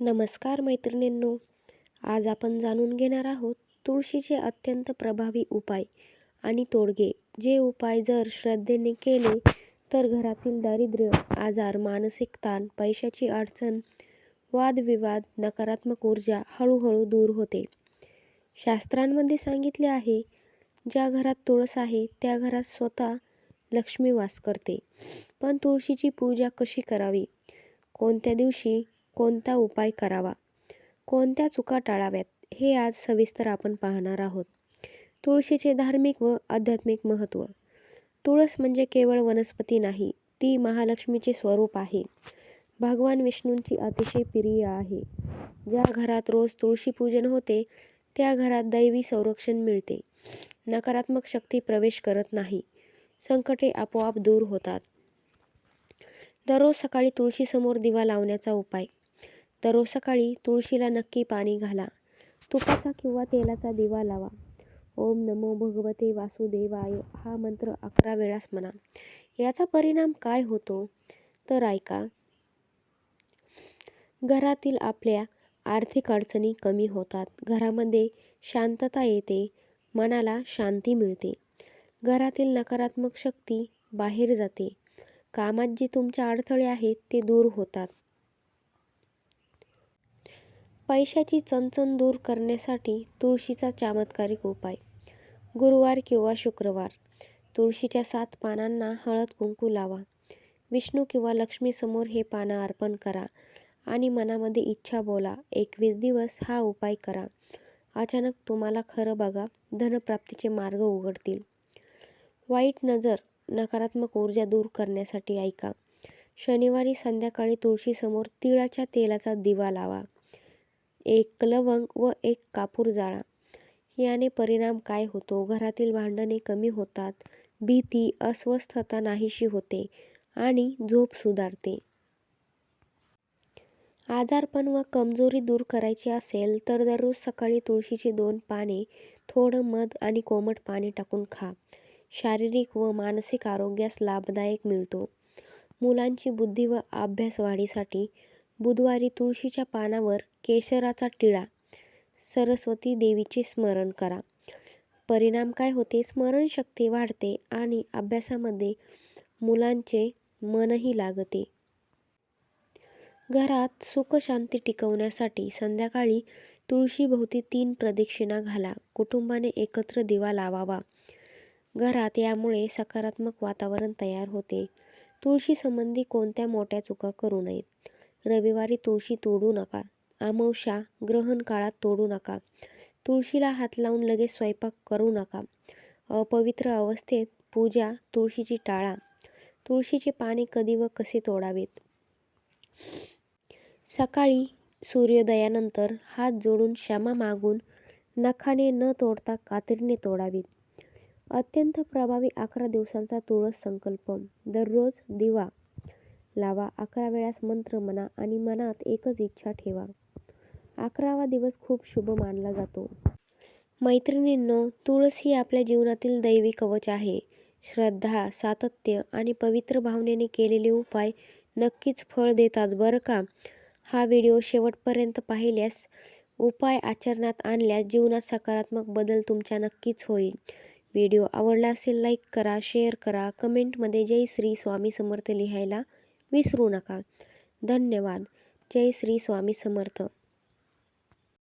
नमस्कार मैत्रिणींनो. आज आपण जाणून घेणार आहोत तुळशीचे अत्यंत प्रभावी उपाय आणि तोडगे. जे उपाय जर श्रद्धेने केले तर घरातील दारिद्र्य आजार मानसिक ताण पैशाची अडचण वादविवाद नकारात्मक ऊर्जा हळूहळू दूर होते. शास्त्रांमध्ये सांगितले आहे ज्या घरात तुळस आहे त्या घरात स्वतः लक्ष्मी वास करते. पण तुळशीची पूजा कशी करावी? कोणत्या दिवशी कोणता उपाय करावा? कोणत्या चुका टाळाव्यात? हे आज सविस्तर आपण पाहणार आहोत. तुळशीचे धार्मिक व आध्यात्मिक महत्त्व. तुळस म्हणजे केवळ वनस्पती नाही ती महालक्ष्मीचे स्वरूप आहे. भगवान विष्णूंची अतिशय प्रिय आहे. ज्या घरात रोज तुळशी पूजन होते त्या घरात दैवी संरक्षण मिळते. नकारात्मक शक्ती प्रवेश करत नाही. संकटे आपोआप दूर होतात. दररोज सकाळी तुळशीसमोर दिवा लावण्याचा उपाय. दररोज सकाळी तुळशीला नक्की पाणी घाला. तुपाचा किंवा तेलाचा दिवा लावा. ओम नमो भगवते वासुदेवाय. हा मंत्र अकरा वेळास म्हणा. याचा परिणाम काय होतो? तर ऐका. घरातील आपल्या आर्थिक अडचणी कमी होतात. घरामध्ये शांतता येते. मनाला शांती मिळते. घरातील नकारात्मक शक्ती बाहेर जाते. कामात जे तुमच्या अडथळे आहेत ते दूर होतात. पैशाची चणचण दूर करण्यासाठी तुळशीचा चमत्कारिक उपाय. गुरुवार किंवा शुक्रवार तुळशीच्या सात पानांना हळद कुंकू लावा. विष्णू किंवा लक्ष्मीसमोर हे पानं अर्पण करा आणि मनामध्ये इच्छा बोला एकवीस दिवस हा उपाय करा. अचानक तुम्हाला खरं बघा धनप्राप्तीचे मार्ग उघडतील. वाईट नजर नकारात्मक ऊर्जा दूर करण्यासाठी ऐका. शनिवारी संध्याकाळी तुळशीसमोर तिळाच्या तेलाचा दिवा लावा. एक लवंग व एक कापूर जाळा. याने परिणाम काय होतो? घरातील भांडणे कमी होतात. भीती अस्वस्थता नाहीशी होते आणि झोप सुधारते. आजारपण व कमजोरी दूर करायची असेल तर दररोज सकाळी तुळशीची दोन पाने थोडं मध आणि कोमट पाणी टाकून खा. शारीरिक व मानसिक आरोग्यास लाभदायक मिळतो. मुलांची बुद्धी व अभ्यास वाढीसाठी बुधवारी तुळशीच्या पानावर केशराचा टिळा. सरस्वती देवीचे स्मरण करा. परिणाम काय होते? स्मरणशक्ती वाढते आणि अभ्यासामध्ये मुलांचे मनही लागते. घरात सुखशांती टिकवण्यासाठी संध्याकाळी तुळशीभोवती तीन प्रदक्षिणा घाला. कुटुंबाने एकत्र दिवा लावावा. घरात यामुळे सकारात्मक वातावरण तयार होते. तुळशीसंबंधी कोणत्या मोठ्या चुका करू नयेत? रविवारी तुळशी तोडू नका. अमावस्या ग्रहण काळात तोडू नका. तुळशीला हात लावून लगेच स्वयंपाक करू नका. अपवित्र अवस्थेत पूजा तुळशीची टाळा. तुळशीचे पाने कधी व कसे तोडावेत? सकाळी सूर्योदयानंतर हात जोडून क्षमा मागून नखाने न तोडता कात्रीने तोडावीत. अत्यंत प्रभावी अकरा दिवसांचा तुळस संकल्प. दररोज दिवा. लावा. अकरा वेळास मंत्र म्हणा आणि मनात एकच इच्छा ठेवा. अकरावा दिवस खूप शुभ मानला जातो. मैत्रिणींनो तुळस ही आपल्या जीवनातील दैवी कवच आहे. श्रद्धा सातत्य आणि पवित्र भावनेने केलेले उपाय नक्कीच फळ देतात बरं का? हा व्हिडिओ शेवटपर्यंत पाहिल्यास उपाय आचरणात आणल्यास जीवनात सकारात्मक बदल तुमच्या नक्कीच होईल. व्हिडिओ आवडला असेल लाईक करा शेअर करा. कमेंटमध्ये जय श्री स्वामी समर्थ लिहायला विसरू नका. धन्यवाद. जय श्री स्वामी समर्थ.